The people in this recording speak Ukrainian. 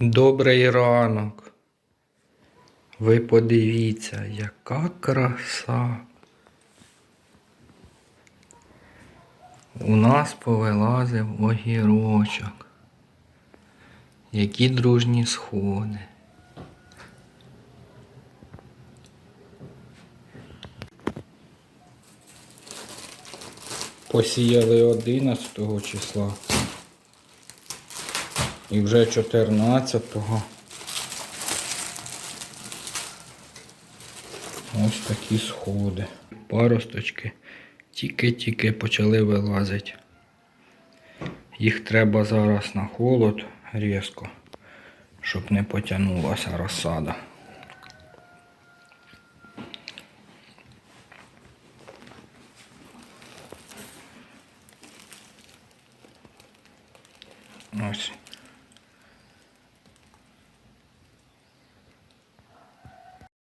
Добрий ранок. Ви подивіться, яка краса. У нас повилазив огірочок. Які дружні сходи. Посіяли 11 числа. І вже 14-го. Ось такі сходи. Паросточки тільки-тільки почали вилазити. Їх треба зараз на холод різко, щоб не потягнулася розсада. Ось.